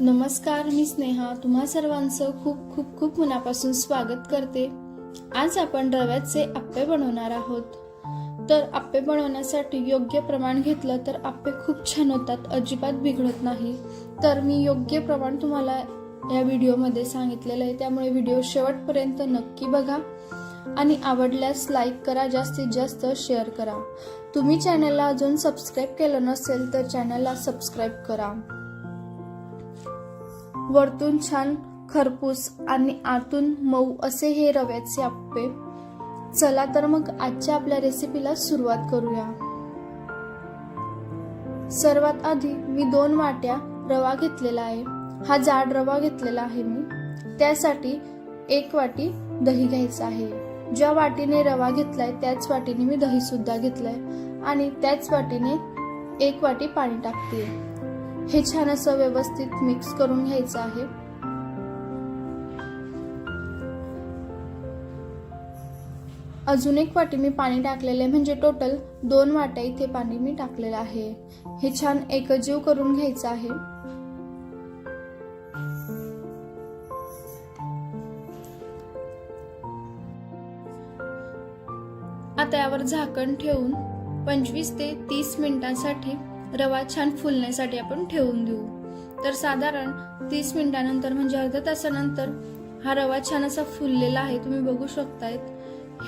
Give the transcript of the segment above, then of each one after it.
नमस्कार मी स्नेहा. तुम्हा सर्वांचं खूप खूप खूप मनापासून स्वागत करते. आज आपण रव्याचे आप्पे बनवणार आहोत. तर आप्पे बनवण्यासाठी योग्य प्रमाण घेतलं तर आप्पे खूप छान होतात अजिबात बिघडत नाही. तर मी योग्य प्रमाण तुम्हाला या व्हिडिओमध्ये सांगितलेलं आहे त्यामुळे व्हिडिओ शेवटपर्यंत नक्की बघा. आणि आवडल्यास लाईक करा जास्तीत जास्त शेअर करा. तुम्ही चॅनलला अजून सबस्क्राईब केलं नसेल तर चॅनलला सबस्क्राईब करा. वरतून छान खरपूस आणि आतून मऊ असे हे रव्याचे आप्पे. चला तर मग आजच्या आपल्या रेसिपीला सुरुवात करूया. सर्वात आधी मी दोन वाट्या रवा घेतलेला आहे. हा जाड रवा घेतलेला आहे मी. त्यासाठी एक वाटी दही घ्यायचं आहे. ज्या वाटीने रवा घेतलाय त्याच वाटीने मी दही सुद्धा घेतलंय. आणि त्याच वाटीने एक वाटी पाणी टाकते हे छान असं व्यवस्थित मिक्स करून घ्यायचं आहे. अजून एक वाटी मी पाणी टाकलेले आहे म्हणजे टोटल दोन वाट्या इथे पाणी मी टाकलेलं आहे. हे छान एकजीव करून घ्यायचं आहे. आता यावर झाकण ठेवून पंचवीस ते तीस मिनिटांसाठी रवा छान फुलण्यासाठी आपण ठेवून देऊ. तर साधारण तीस मिनिटानंतर म्हणजे अर्ध्या तासानंतर हा रवा छान असा फुललेला आहे. तुम्ही बघू शकतायत.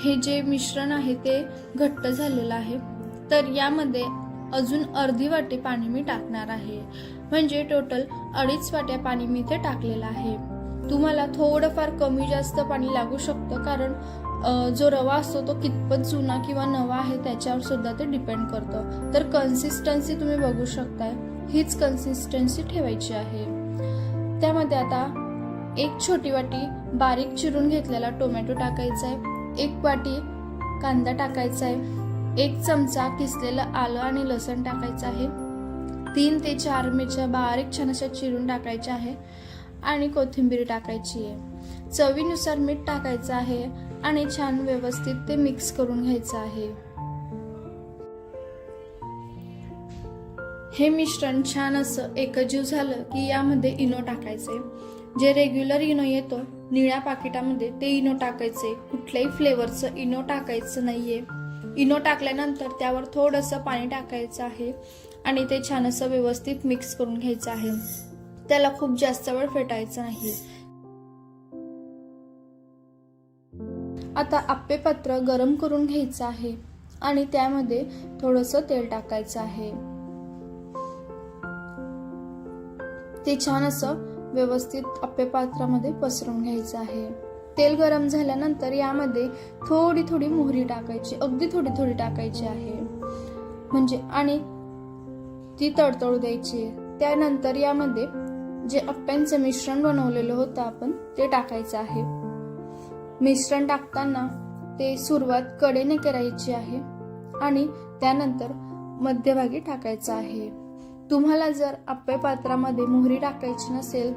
हे जे मिश्रण आहे ते घट्ट झालेलं आहे. तर यामध्ये अजून अर्धी वाटी पाणी मी टाकणार आहे. म्हणजे टोटल अडीच वाट्या पाणी मी इथे टाकलेलं आहे. तुम्हाला थोडंफार कमी जास्त पाणी लागू शकतं कारण जो रवा असतो तो कितपत जुना किंवा नवा आहे त्याच्यावर सुद्धा ते डिपेंड करतं. तर कन्सिस्टन्सी तुम्ही बघू शकताय. हीच कन्सिस्टन्सी ठेवायची आहे. त्यामध्ये आता एक छोटी वाटी बारीक चिरून घेतलेला टोमॅटो टाकायचा आहे एक वाटी कांदा टाकायचा आहे एक चमचा किसलेलं आलं आणि लसण टाकायचं आहे. तीन ते चार मिरच्या बारीक छान अशा चिरून टाकायच्या आहे. आणि कोथिंबीर टाकायची आहे चवीनुसार मीठ टाकायचं आहे. आणि छान व्यवस्थित ते मिक्स करून घ्यायचं आहे. हे मिश्रण छान असं एकजीव झालं की यामध्ये इनो टाकायचे. जे रेग्युलर इनो येतो निळ्या पाकिटामध्ये ते इनो टाकायचे. कुठल्याही फ्लेवरचं इनो टाकायचं नाहीये. इनो टाकल्यानंतर त्यावर थोडंसं पाणी टाकायचं आहे आणि ते छान असं व्यवस्थित मिक्स करून घ्यायचं आहे. त्याला खूप जास्त वेळ फेटायचं नाही. आता आप्पेपात्र गरम करून घ्यायचं आहे आणि त्यामध्ये थोडंसं तेल टाकायचं आहे. ते छान असं व्यवस्थित आप्पेपात्रामध्ये पसरून घ्यायचं आहे. तेल गरम झाल्यानंतर यामध्ये थोडी थोडी मोहरी टाकायची अगदी थोडी थोडी टाकायची आहे. म्हणजे आणि ती तडतडू द्यायची. त्यानंतर यामध्ये जे अप्प्यांचं मिश्रण बनवलेलं होतं आपण ते टाकायचं आहे. मिश्रण टाकताना ते सुरुवात कडेने करायची आहे आणि त्यानंतर मध्यभागी टाकायचं आहे. तुम्हाला जर आप्पे पात्रामध्ये मोहरी टाकायची नसेल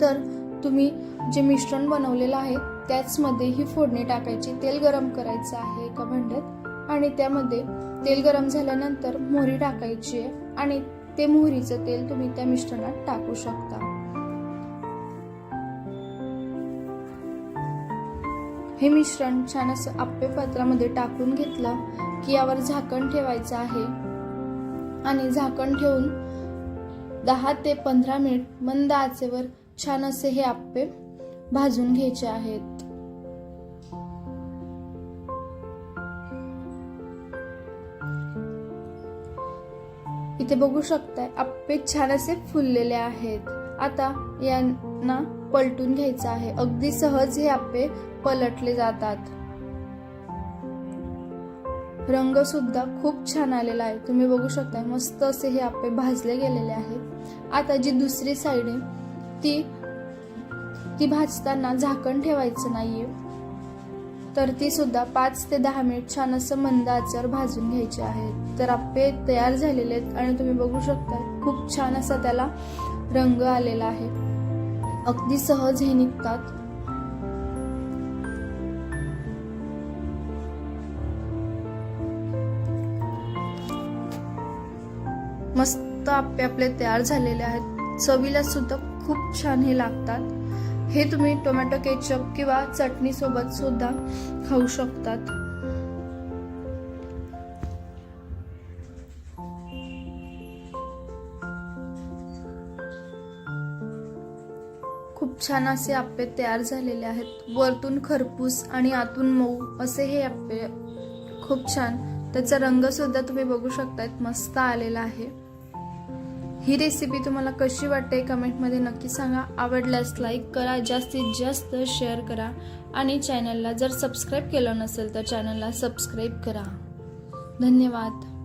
तर तुम्ही जे मिश्रण बनवलेलं आहे त्याचमध्ये ही फोडणी टाकायची. तेल गरम करायचं आहे एका भांड्यात आणि त्यामध्ये तेल गरम झाल्यानंतर मोहरी टाकायची आहे आणि ते मोहरीचं तेल तुम्ही त्या मिश्रणात टाकू शकता. हे मिश्रण छान असं आप्पे पात्रामध्ये टाकून घेतलं की यावर झाकण ठेवायचं आहे. आणि झाकण ठेवून दहा ते पंधरा मिनिट मंद आचेवर छान असे हे आप्पे भाजून घ्यायचे आहेत. इथे बघू शकताय आप्पे छान असे फुललेले आहेत. आता यांना पलटून घ्यायचं आहे. अगदी सहज हे आप्पे पलटले जातात. रंग सुद्धा खूप छान आलेला आहे. तुम्ही बघू शकता मस्त असे हे आप्पे भाजले गेलेले आहेत आता जी दुसरी साईड आहे ती ती भाजताना झाकण ठेवायचं नाहीये. तर ती सुद्धा पाच ते दहा मिनिट छान असं मंद आचार भाजून घ्यायचे आहेत तर आप्पे तयार झालेले आहेत आणि तुम्ही बघू शकता खूप छान असा त्याला रंग आलेला आहे. अगदी सहज हे निघतात. मस्त आप्पे आपले तयार झालेले आहेत. चवीला सुद्धा खूप छान हे लागतात. हे तुम्ही टोमॅटो केचप किंवा चटणीसोबत सुद्धा खाऊ शकतात. खूप छान असे आप्पे तयार झालेले आहेत. वरतून खरपूस आणि आतून मऊ असे हे आप्पे खूप छान. त्याचा रंग सुद्धा तुम्ही बघू शकतायत मस्त आलेला आहे. ही रेसिपी तुम्हाला कशी वाटते कमेंटमध्ये नक्की सांगा. आवडल्यास लाईक करा जास्तीत जास्त शेअर करा आणि चॅनलला जर सबस्क्राईब केलं नसेल तर चॅनलला सबस्क्राईब करा. धन्यवाद.